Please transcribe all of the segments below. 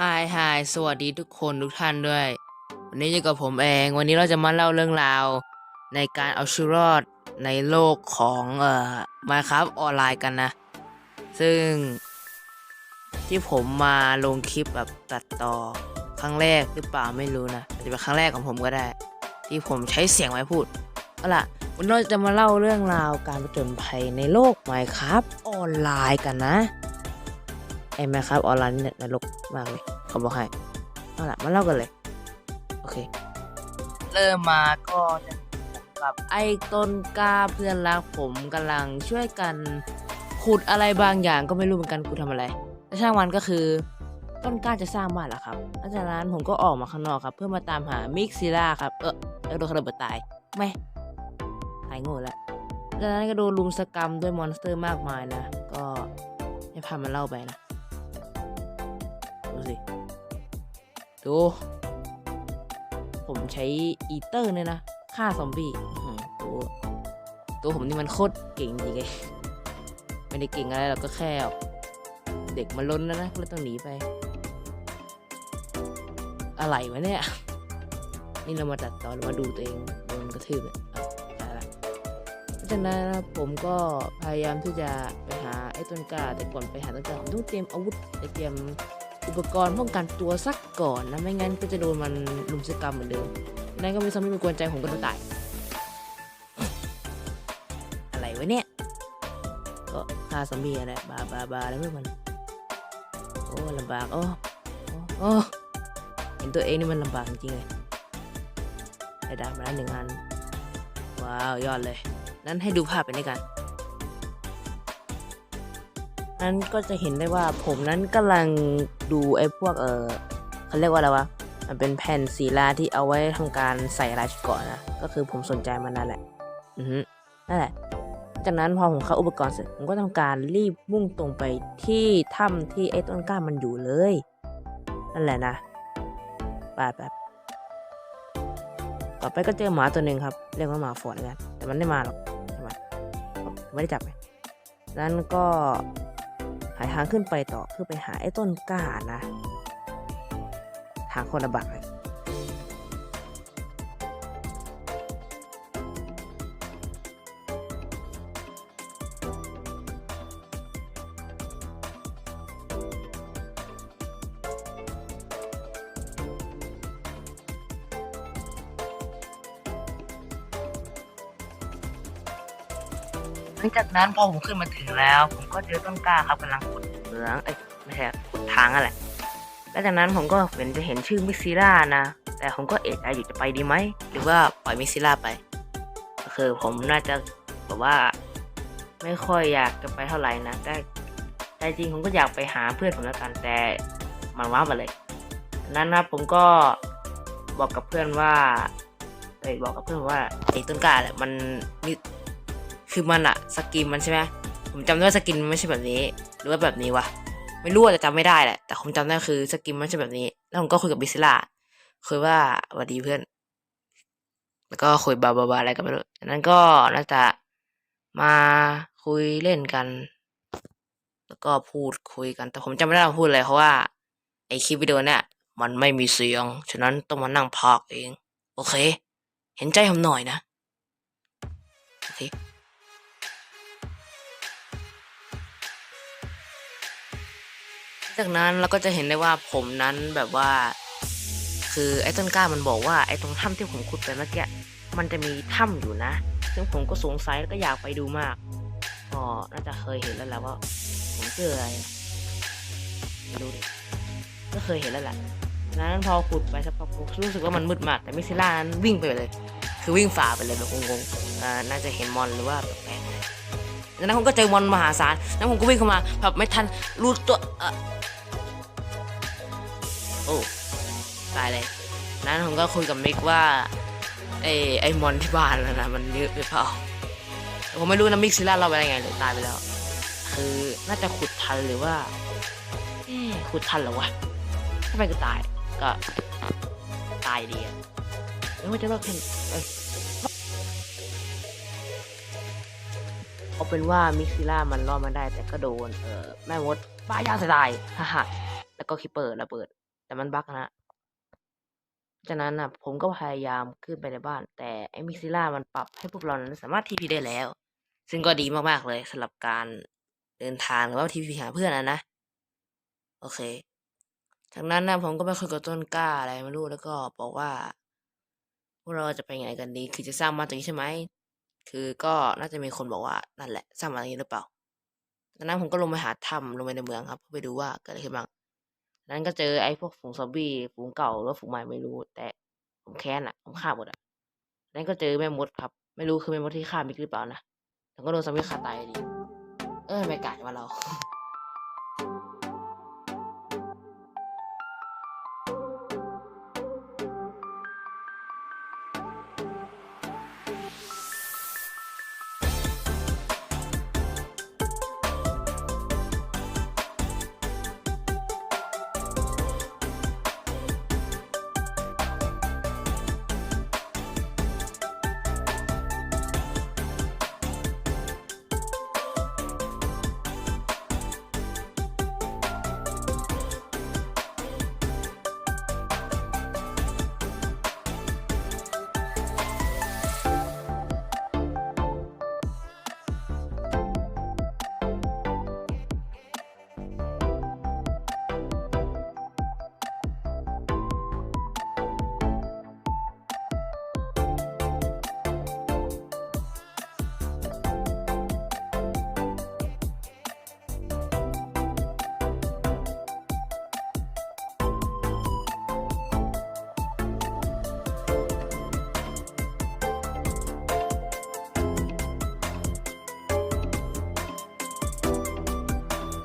ฮายฮายสวัสดีทุกคนทุกท่านด้วย วันนี้อยู่กับผมเอง วันนี้เราจะมาเล่าเรื่องราว ในการเอาชีวิตรอดในโลกของเอ่อมาครับออนไลน์กันนะ ซึ่ง ที่ผมมาลงคลิปแบบตัดต่อ ครั้งแรกหรือเปล่าไม่รู้นะอาจจะเป็นครั้งแรกของผมก็ได้ ที่ผมใช้เสียงไว้พูดเอาล่ะวันนี้เราจะมาเล่าเรื่องราวการผจญภัยในโลกไมครับออนไลน์กันนะ ไอ้แม่ครับออนไลน์เนี่ยนรกมากเลยเขาบอกให้เอาล่ะมาเล่ากันเลย โอเค เริ่มมาก็จะกับไอ้ต้นกล้าเพื่อนรักผมกำลังช่วยกันขุดอะไรบางอย่างก็ไม่รู้เหมือนกันกูทำอะไรแต่ช่างมันก็คือ ต้นกล้าจะสร้างบ้านล้วครับหลังจากนั้นผมก็ออกมาข้างนอกครับ เพื่อมาตามหามิกซิล่าครับเออแล้วโดนระเบิดตายไม่หายโง่แล้วจากนั้นก็โดนลุมสกรรมด้วยมอนสเตอร์มากมายนะ ก็ให้พามันเล่าไปนะ สิ ดู ผมใช้อีเตอร์เนี่ยนะฆ่าซอมบี้ตัวตัวผมนี่มันโคตรเก่งจริงเลยไม่ได้เก่งอะไรหรอกก็แค่เด็กมันล้นแล้วนะก็เลยต้องหนีไป อะไรวะเนี่ย นี่เรามาตัดตอหรือมาดูตัวเองโดนกระทืบเนี่ยอาตายละเพราะฉะนั้นนะผมก็พยายามที่จะไปหาไอ้ต้นกาแต่ก่อนไปหาต้นกาผมต้องเตรียมอาวุธเตรียม อุปกรณ์ป้องกันตัวสักก่อนนะไม่งั้นก็จะโดนมันลุมสกรรมเหมือนเดิมนั่นก็มีซอมบี้มากวนใจผมก็ต้องตาย อะไรวะเนี่ย ก็ฆ่าซอมบี้อะไรบาบาบาแล้วไม่มันโอ้ลำบากโอ้โอ้เห็นตัวเองนี่มันลำบากจริงเลยได้ดาบมาแล้วหนึ่งอันว้าวยอดเลย นั้นให้ดูภาพไปด้วยกัน นั้นก็จะเห็นได้ว่าผมนั้นกำลังดูไอ้พวกเออเขาเรียกว่าอะไรวะมันเป็นแผ่นศิลาที่เอาไว้ทำการใส่ลายชุดเกาะนะก็คือผมสนใจมันนั่นแหละ อือฮึนั่นแหละจากนั้นพอผมเข้าอุปกรณ์เสร็จผมก็ทำการรีบมุ่งตรงไปที่ถ้ำที่ไอ้ต้นกล้ามันอยู่เลยนั่นแหละนะไปแบบต่อไปก็เจอหมาตัวหนึ่งครับ เรียกว่าหมาฟอดกันแต่มันไม่มาหรอกใช่ไหมไม่ได้จับไงนั้นก็ ทางขึ้นไปต่อเพื่อไปหาไอ้ต้นกล้านะ ทางคนละบักเลย จากนั้นพอผมขึ้นมาถึงแล้ว ผมก็เจอต้นกล้าครับกำลังขุดเหมืองเอ้ยไม่ใช่ขุดทางอะไรและจากนั้นผมก็เห็นจะเห็นชื่อมิซิล่านะ แต่ผมก็เอะใจอยู่จะไปดีไหม หรือว่าปล่อยมิซิล่าไป ก็คือผมน่าจะแบบว่า ไม่ค่อยอยากจะไปเท่าไหร่นะ แต่ใจจริงผมก็อยากไปหาเพื่อนผมแล้วกัน แต่มันว้ามาเลยดังนั้นนะผมก็บอกกับเพื่อนว่าเอ้ยบอกกับเพื่อนว่าไอ้ต้นกล้าแหละมันมี คือมันอะสกินมันใช่ไหมผมจำได้ว่าสกินมันไม่ใช่แบบนี้ หรือว่าแบบนี้วะไม่รู้อาจจะจำไม่ได้แหละ แต่ผมจำได้คือสกินมันใช่แบบนี้ แล้วผมก็คุยกับบิซิล่าคุยว่าสวัสดีเพื่อน แล้วก็คุยบาบาบาอะไรกันไม่รู้จากนั้นก็น่าจะมาคุยเล่นกัน แล้วก็พูดคุยกัน แต่ผมจำไม่ได้ว่าพูดอะไรเพราะว่าไอคลิปวิดีโอเนี่ยมันไม่มีเสียง ฉะนั้นต้องมานั่งพากเอง โอเค เห็นใจผมหน่อยนะ โอเค จากนั้นเราก็จะเห็นได้ว่าผมนั้นแบบว่า คือไอ้ต้นกล้ามันบอกว่าไอ้ตรงถ้ำที่ผมขุดไปเมื่อกี้มันจะมีถ้ำอยู่นะ ซึ่งผมก็สงสัยแล้วก็อยากไปดูมากก็น่าจะเคยเห็นแล้วแหละว่า ผมเจออะไรไม่รู้ดิก็เคยเห็นแล้วแหละจากนั้นพอขุดไปสักพักรู้สึกว่ามันมืดมากแต่มิซิล่านั้นวิ่งไปเลย คือวิ่งฝ่าไปเลยแบบงงๆอ่าน่าจะเห็นมอนหรือว่าแปลกๆ จากนั้นผมก็เจอมอนมหาศาลแล้วผมก็วิ่งเข้ามาแบบไม่ทันรู้ตัวเออโอ้ตายเลยนั้นผมก็คุยกับมิกว่าไอ้ไอ้มอนที่บ้านแล้วนะมันเยอะไปเปล่าผมไม่รู้นะมิกซิล่าเราไปยังไงเลยตายไปแล้ว คือน่าจะขุดทันหรือว่าขุดทันเหรอวะถ้าไปก็ตายก็ตายดีอะไม่ว่าจะเลิกเห็น เอาเป็นว่ามิกซิล่ามันรอดมาได้ แต่ก็โดน เออแม่มดป้ายาเสียดายฮ่าฮ่าแล้วก็คิปเปอร์ระเบิด แต่มันบั๊กนะฉะนั้นนะผมก็พยายามขึ้นไปในบ้าน แต่ไอ้มิซิล่ามันปรับให้พวกเรานั้นสามารถทีพีได้แล้ว ซึ่งก็ดีมากๆเลยสำหรับการเดินทางหรือว่าทีพีหาเพื่อนนะนะ โอเคจากนั้นนะผมก็ไปคุยกับต้นกล้าอะไรไม่รู้แล้วก็บอกว่าพวกเราจะไปไหนกันดี คือจะสร้างบ้านตรงนี้ใช่ไหม คือก็น่าจะมีคนบอกว่านั่นแหละสร้างบ้านตรงนี้หรือเปล่าดังนั้นผมก็ลงไปหาถ้ำลงไปในเมืองครับเพื่อไปดูว่าเกิดอะไรขึ้นบ้างนั้นก็เจอไอ้พวกฝูงซอมบี้ฝูงเก่าหรือว่าฝูงใหม่ไม่รู้ แต่ผมแค้นอะผมฆ่าหมดอะนั้นก็เจอแม่มดครับ ไม่รู้คือแม่มดที่ฆ่ามิกหรือเปล่านะแต่ก็โดนซอมบี้ฆ่าตายดี เออไม่กาดมาเรา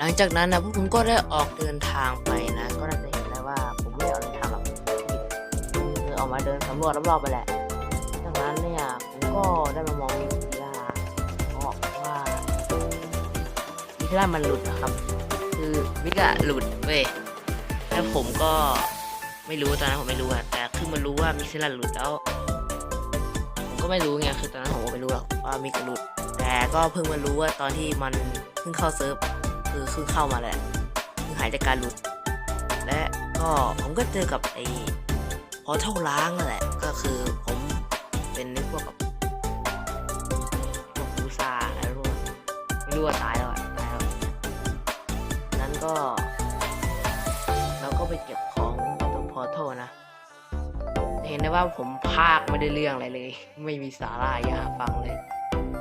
ลังจากนั้นนะพวกผมก็ได้ออกเดินทางไปนะ ก็น่าจะเห็นได้ว่าผมไม่ได้ออกเดินทางหรอกคือออกมาเดินสำรวจรอบๆไปแหละจากนั้นเนี่ยผมก็ได้มามองมิซิล่าบอกว่ามิซิล่ามันหลุดนะครับ คือมิกอะหลุดเว้ยแล้วผมก็ไม่รู้ตอนนั้นผมไม่รู้อะแต่คือมารู้ว่ามิซิล่าหลุดแล้ว ผมก็ไม่รู้ไงคือตอนนั้นผมก็ไม่รู้หรอกว่ามิกหลุด แต่ก็เพิ่งมารู้ว่าตอนที่มันเพิ่งเข้าเซิร์ฟ คือเพิ่งเข้ามาแหละเพิ่งหายจากการหลุด และก็ผมก็เจอกับไอ้พอเท่าล้างนั่นแหละ ก็คือผมเป็นพวกกับพวกบูซาอะไรรู้ไม่รู้ว่าตายแล้วอะตายแล้ว นั้นก็เราก็ไปเก็บของตรงพอเทัลนะ เห็นได้ว่าผมพากไม่ได้เรื่องอะไรเลย ไม่มีสาระอย่าฟังเลย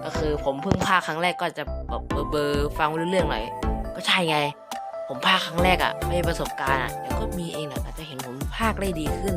ก็คือผมเพิ่งพากครั้งแรกก็จะแบบเบอร์เบอร์ฟังไม่รู้เรื่องหน่อย ก็ใช่ไง ผมพากครั้งแรกอะ่ะไม่มีประสบการณ์อะ่ะเดี๋ยวก็มีเองแหละอาจจะเห็นผมพากได้ดีขึ้น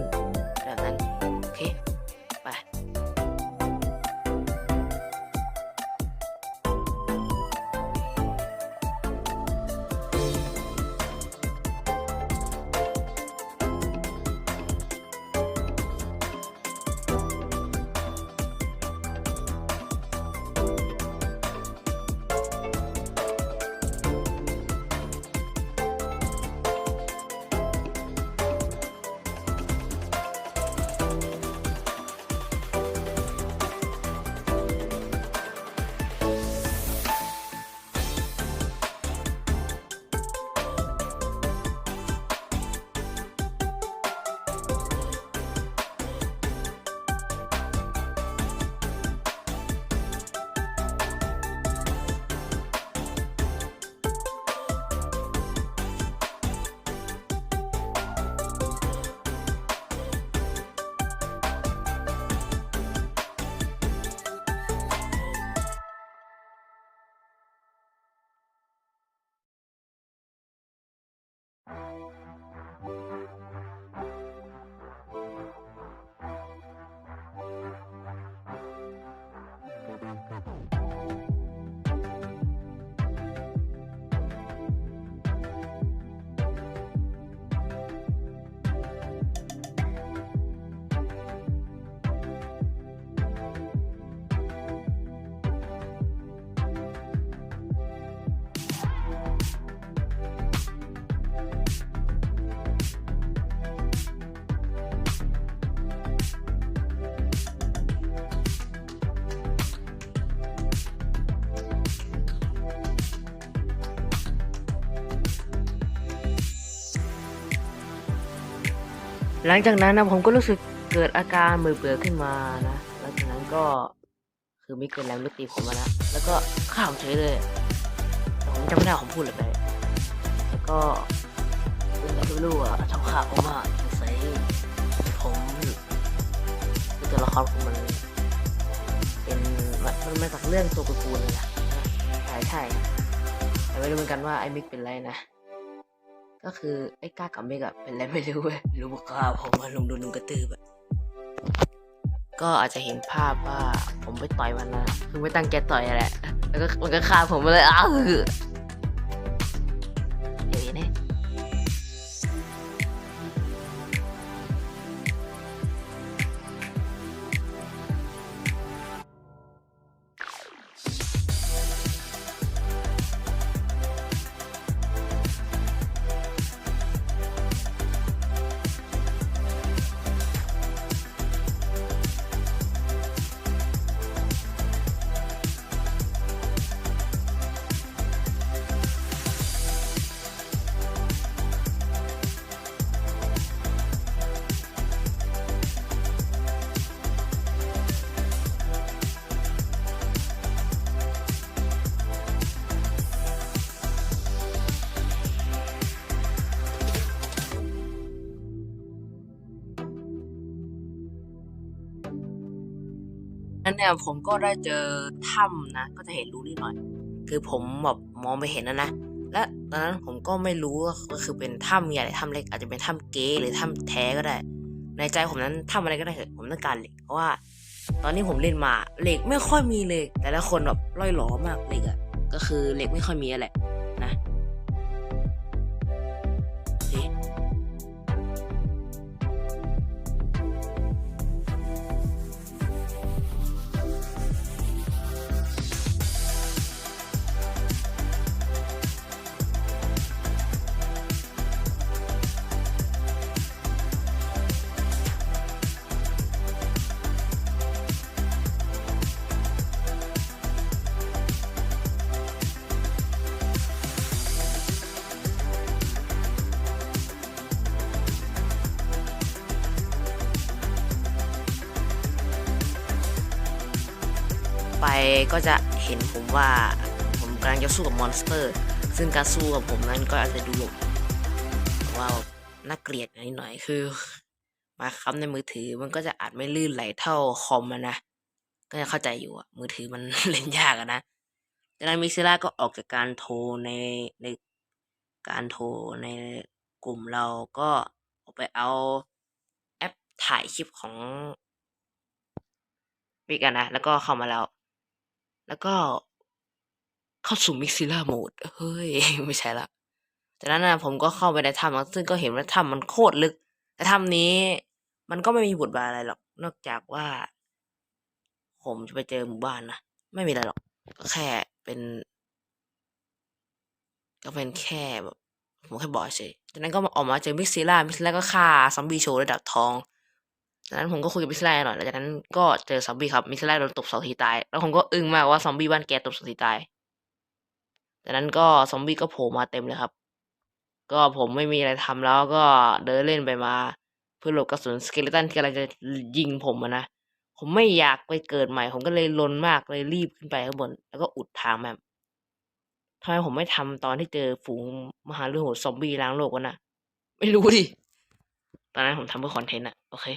หลังจากนั้นนะผมก็รู้สึกเกิดอาการเบื่อเบื่อขึ้นมานะหลังจากนั้นก็คือไม่เกินแรงไม่ตีผมอะนะแล้วก็ข้ามเฉยเลยแต่ผมจำไม่ได้ผมพูดอะไรไปแล้วก็เป็นอะไรก็ไม่รู้อะชอบข่าวผมมากสงสัยผมคือตัวละครของมันเป็นมันมาจากเรื่องตัวกูนเลยนะใช่ใช่แต่ไม่รู้เหมือนกันว่าไอ้มิกเป็นไรนะ ก็คือไอ้ก้ากับเมกอะเป็นอะไรไม่รู้เว้ยรู้กว่าผมมาลงโดนลุงกระตือแบบก็อาจจะเห็นภาพว่าผมไปต่อยมันนะคือไม่ตั้งใจต่อยแหละแล้วก็มันก็ฆ่าผมมาเลยอ้าว เนี่ยผมก็ได้เจอถ้ำนะ ก็จะเห็นรูนิดหน่อย คือผมแบบมองไปเห็นนะนะ และตอนนั้นผมก็ไม่รู้ว่าก็คือเป็นถ้ำใหญ่หรือถ้ำเล็กอาจจะเป็นถ้ำเก๊หรือถ้ำแท้ก็ได้ ในใจผมนั้นถ้ำอะไรก็ได้เถอะผมต้องการเหล็กเพราะว่า ตอนนี้ผมเล่นมาเหล็กไม่ค่อยมีเลย แต่ละคนแบบร่อยหลอมากเหล็กอะก็คือเหล็กไม่ค่อยมีอะแหละ ก็จะเห็นผมว่าผมกำลังจะสู้กับมอนสเตอร์ ซึ่งการสู้กับผมนั้นก็อาจจะดูแบบว่าน่าเกลียดนิดหน่อยคือ มาครับในมือถือมันก็จะอาจไม่ลื่นไหลเท่าคอมนะก็จะเข้าใจอยู่อะมือถือมันเล่นยากอะนะจากนั้นมิกซิล่าก็ออกจากการโทรในในการโทรในกลุ่มเราก็ออกไปเอาแอปถ่ายคลิปของมิกอะนะ แล้วก็เข้ามาแล้ว แล้วก็เข้าสู่มิกซิล่าโหมดเฮ้ย ไม่ใช่ละจากนั้นนะผมก็เข้าไปในถ้ำซึ่งก็เห็นว่าถ้ำมันโคตรลึก แต่ถ้ำนี้มันก็ไม่มีบทบาทอะไรหรอก นอกจากว่า ผมจะไปเจอหมู่บ้านนะ ไม่มีอะไรหรอก ก็แค่เป็น ก็เป็นแค่แบบผมแค่บอกเฉยจากนั้นก็มาออกมาเจอมิกซิล่ามิกซิล่าก็ฆ่าซอมบี้โชว์ระดับทอง จากนั้นผมก็คุยกับมิกซิล่าหน่อยแล้วจากนั้นก็เจอซอมบี้ครับมิกซิล่าโดนตบสองทีตาย แล้วผมก็อึ้งมากว่าซอมบี้บ้านแกตบสองทีตายจากนั้นก็ซอมบี้ก็โผล่มาเต็มเลยครับ ก็ผมไม่มีอะไรทำแล้วก็เดินเล่นไปมาเพื่อหลบกระสุนสเกเลตันที่กำลังจะยิงผมนะผมไม่อยากไปเกิดใหม่ ผมก็เลยลนมากเลยรีบขึ้นไปข้างบน แล้วก็อุดทางแบบทำไมผมไม่ทำตอนที่เจอฝูงมหาฤโหดซอมบี้ล้างโลกวะนะไม่รู้ดิตอนนั้นผมทำเพื่อคอนเทนต์อะโอเค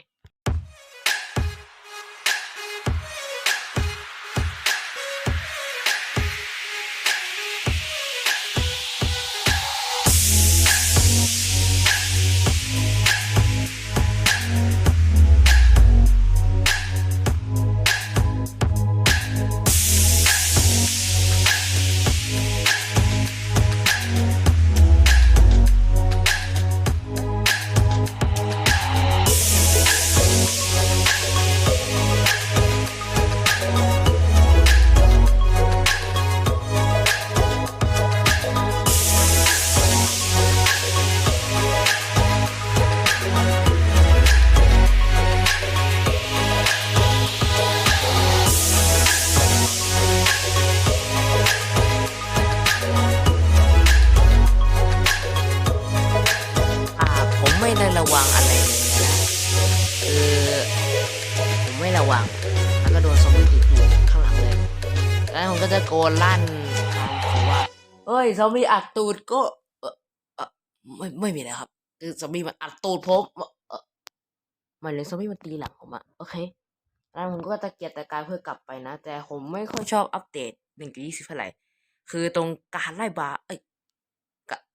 เฮ้ยซอมบี้อัดตูดก็เออเออไม่ไม่มีแล้วครับ คือซอมบี้มันอัดตูดผมเอ่อหมายถึงซอมบี้มันตีหลังผมอะโอเคแล้วผมก็ตะเกียกตะกายเพื่อกลับไปนะ แต่ผมไม่ค่อยชอบอัปเดตหนึ่งจุดยี่สิบเท่าไหร่ คือตรงการไล่บาสเอ้ย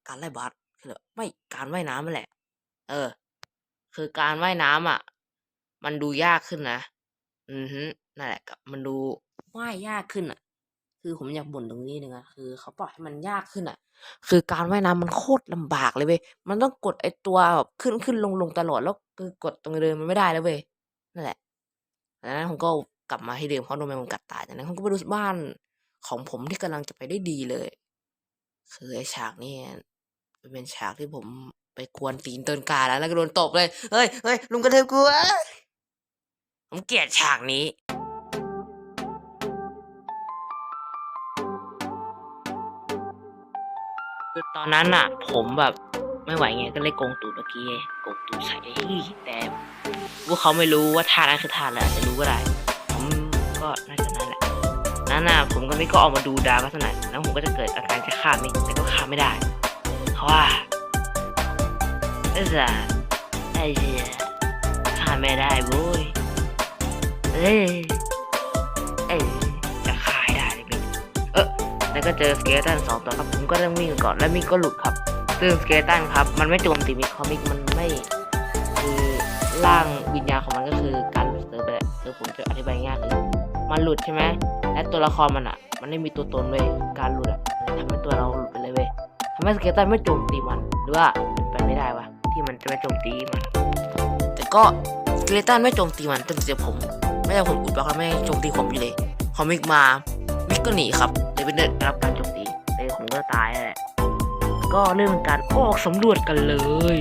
การไล่บาสคือไรไม่การว่ายน้ำนั่นแหละ เออ คือการว่ายน้ำอะ มันดูยากขึ้นนะ อือฮึนั่นแหละกับมันดูว่ายยากขึ้นอะ คือผมอยากบ่นตรงนี้นึงอะคือเขาปล่อยให้มันยากขึ้นอะคือการว่ายน้ำมันโคตรลำบากเลยเว้ยมันต้องกดไอตัวแบบขึ้นขึ้นลงลงตลอดแล้วคือกดตรงเดินมันไม่ได้แล้วเว้ยนั่นแหละจากนั้นผมก็กลับมาที่เดิมเพราะโดนแมงมุมกัดตายจากนั้นผมก็ไปดูบ้านของผมที่กำลังจะไปได้ดีเลย คือไอฉากนี้เป็นฉากที่ผมไปกวนตีนเตินกาแล้วแล้วก็โดนตบเลย เฮ้ยเฮ้ยลุงกระเทยกูผมเกลียดฉากนี้ ตอนนั้นอะผมแบบไม่ไหวไงก็เลยโกงตูดเมื่อกี้โกงตูดใส่แต่พวกเขาไม่รู้ว่าท่านั้นคือท่าอะไรอาจจะรู้ก็ได้ผมก็น่าจะนั่นแหละนั่นน่ะผมก็ไม่ก็ออกมาดูดาวก็เท่านั้นแล้วผมก็จะเกิดอาการจะฆ่ามิกแต่ก็ฆ่าไม่ได้เพราะว่าเออจะไอ้เหี้ยฆ่าไม่ได้โว้ยเอ้ ก็เจอสเกลตันสองตัวครับผมก็ต้องวิ่งก่อนแล้วมิกก็หลุดครับ ซึ่งสเกลตันครับ มันไม่โจมตีมิกคอมิกมันไม่คือร่างวิญญาณของมันก็คือการหลุดเซิร์ฟไปแหละคือผมจะอธิบายง่ายคือมันหลุดใช่ไหมและตัวละครมันอะ มันไม่มีตัวตนเว้ยการหลุดอะทำให้ตัวเราหลุดไปเลยเว้ยทำให้สเกลตันไม่โจมตีมันหรือว่าเป็นไปไม่ได้วะที่มันจะไม่โจมตีมันแต่ก็สเกลตันไม่โจมตีมันจนเสียผม ไม่ใช่ผมอุดบล็อกแล้วไม่โจมตีผมอยู่เลยพอมิกมามิกก็หนีครับ เลยเป็นได้รับการโจมตีเลยผมก็ตายนั่นแหละก็เริ่มการออกสำรวจกันเลย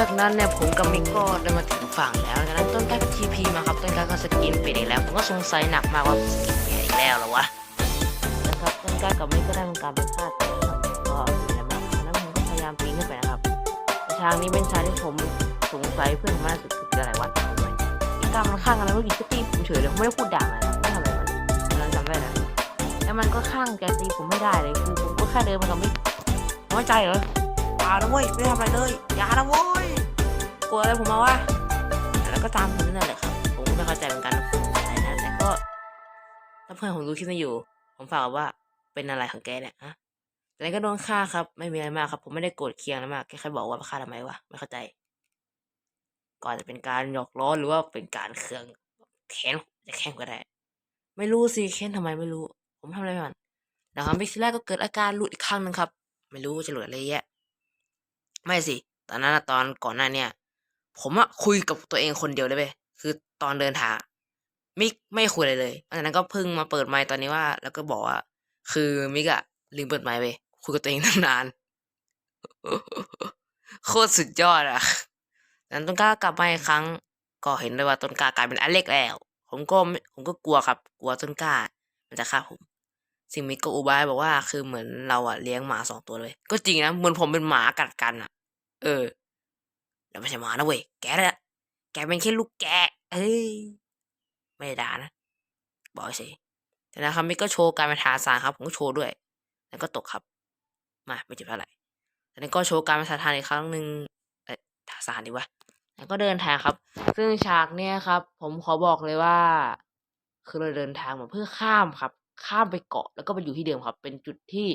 จากนั้นเนี่ยผมกับมิกก็ได้มาถึงฝั่งแล้วจากนั้นต้นกล้าก็ทีพีมาครับต้นกล้าก็สกินเปลี่ยนอีกแล้วผมก็สงสัยหนักมากว่าสกินเปลี่ยนอีกแล้วเหรอวะนะครับต้นกล้ากับมิกก็ได้ทำการไปฆ่ากันนะครับก็ไม่ได้มาแล้วผมก็พยายามปีนขึ้นไปนะครับแต่ทางนี้เป็นทางที่ผมสงสัยเพื่อนผมมากสุดคืออะไรวะอีกามันข้างอะไรเมื่อกี้ก็ตีผมเฉยเลยไม่ได้พูดด่ามันนะไม่ทำอะไรมันตอนนั้นจำได้นะแล้วมันก็ข้างแกตีผมไม่ได้เลยคือผมก็แค่เดินมากับมิกน้อยใจเหรอ นะเว้ยไม่ทำอะไรเลยอย่านะเว้ยกลัวอะไรผมมาวะแล้วก็ตามผมนั่นแหละครับผมก็ไม่เข้าใจเหมือนกันอะไรนะแต่ก็ถ้าเพื่อนผมดูคลิปไม่อยู่ ผมฝากว่าเป็นอะไรของแกเนี่ยฮะแต่ก็โดนฆ่าครับ ไม่มีอะไรมากครับ ผมไม่ได้โกรธเคียงอะมากแค่แค่บอกว่าฆ่าทำไมวะไม่เข้าใจ ก่อนจะเป็นการหยอกล้อหรือว่าเป็นการเคืองแค้นจะแค้นก็ได้ ไม่รู้สิแค้นทำไมไม่รู้ ผมทำอะไรไม่มันหลังจากมิกซิแรกก็เกิดอาการหลุดอีกครั้งหนึ่งครับ ไม่รู้จะหลุดอะไรแยะ ไม่สิ ตอนนั้นตอนก่อนหน้าเนี่ย ผมอะคุยกับตัวเองคนเดียวเลยเว้ยคือตอนเดินทางมิกไม่คุยอะไรเลยอันนั้นก็เพิ่งมาเปิดไมค์ตอนนี้ว่า แล้วก็บอกว่า คือมิกอะลืมเปิดไมค์ไปคุยกับตัวเองตั้งนาน โคตรสุดยอดอะนั้นต้นกล้ากลับมาอีกครั้ง ก็เห็นเลยว่าต้นกล้ากลายเป็นอเล็กแล้ว ผมก็ผมก็กลัวครับ กลัวต้นกล้า มันจะฆ่าผม สิ่งมิกก็อุบายบอกว่าคือเหมือนเราอะเลี้ยงหมาสองตัวเลย ก็จริงนะเหมือนผมเป็นหมากัดกันอะเออแล้วไม่ใช่หมานะเว้ยแกแหละแกเป็นแค่ลูกแกเอ้ยไม่ได้ด่านะบอกเฉยแต่นะครับมิกก็โชว์การเป็นทาสานครับผมก็โชว์ด้วย แล้วก็ตกครับ มาไม่เจ็บเท่าไหร่แต่นี้ก็โชว์การเป็นทาสานอีกครั้งหนึ่งเอ้ทาสานดีวะแล้วก็เดินทางครับ ซึ่งฉากเนี้ยครับ ผมขอบอกเลยว่า คือเราเดินทางมาเพื่อข้ามครับ ข้ามไปเกาะแล้วก็ไปอยู่ที่เดิมครับ เป็นจุดที่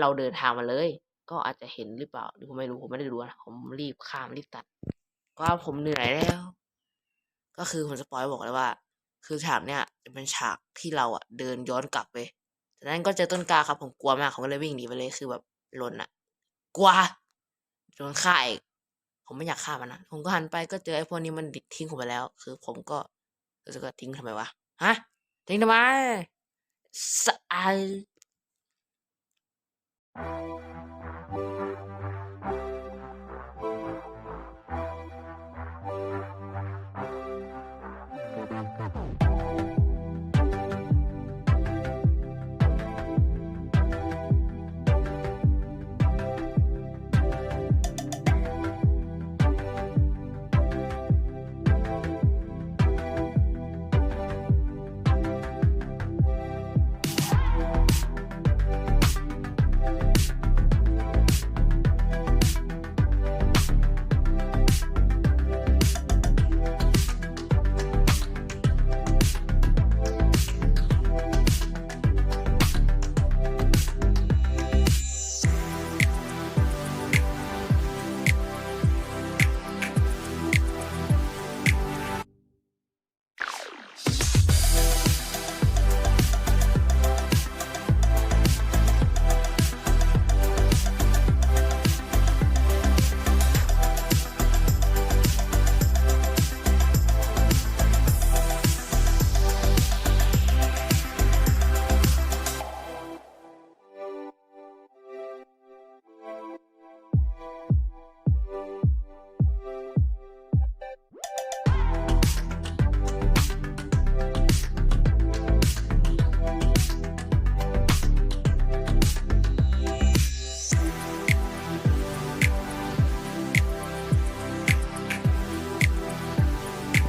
เราเดินทางมาเลย ก็อาจจะเห็นหรือเปล่าหรือผมไม่รู้ผมไม่ได้ดูนะผมรีบข้ามรีบตัดก็ผมเหนื่อยแล้ว ก็คือผมสปอยบอกเลยว่า คือฉากเนี้ยจะเป็นฉากที่เราอะเดินย้อนกลับไปจากนั้นก็เจอต้นกาครับ ผมกลัวมากผมก็เลยวิ่งหนีไปเลยคือแบบลนอะ กลัวโดนฆ่าอีกผมไม่อยากฆ่ามันนะผมก็หันไปก็เจอไอ้พวกนี้มันดิทิ้งผมไปแล้ว คือผมก็รู้สึกว่าทิ้งทำไมวะฮะทิ้งทำไม ส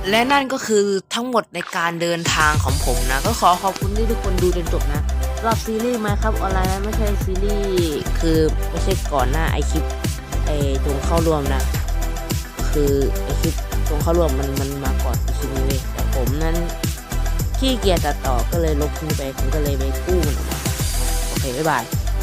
และนั่นก็คือทั้งหมดในการเดินทางของผมนะ ก็ขอขอบคุณที่ทุกคนดูจนจบนะรับซีรีส์ไหมครับออนไลน์นั้นไม่ใช่ซีรีส์คือไม่ใช่ก่อนหน้าไอคลิปไอจงเข้าร่วมนะ คือไอคลิปจงเข้าร่วมมันมันมาก่อนคลิปนี้เว้ยแต่ผมนั้นขี้เกียจตัดต่อก็เลยลบทิ้งไปผมก็เลยไปกู้มันออกมาโอเคบ๊ายบาย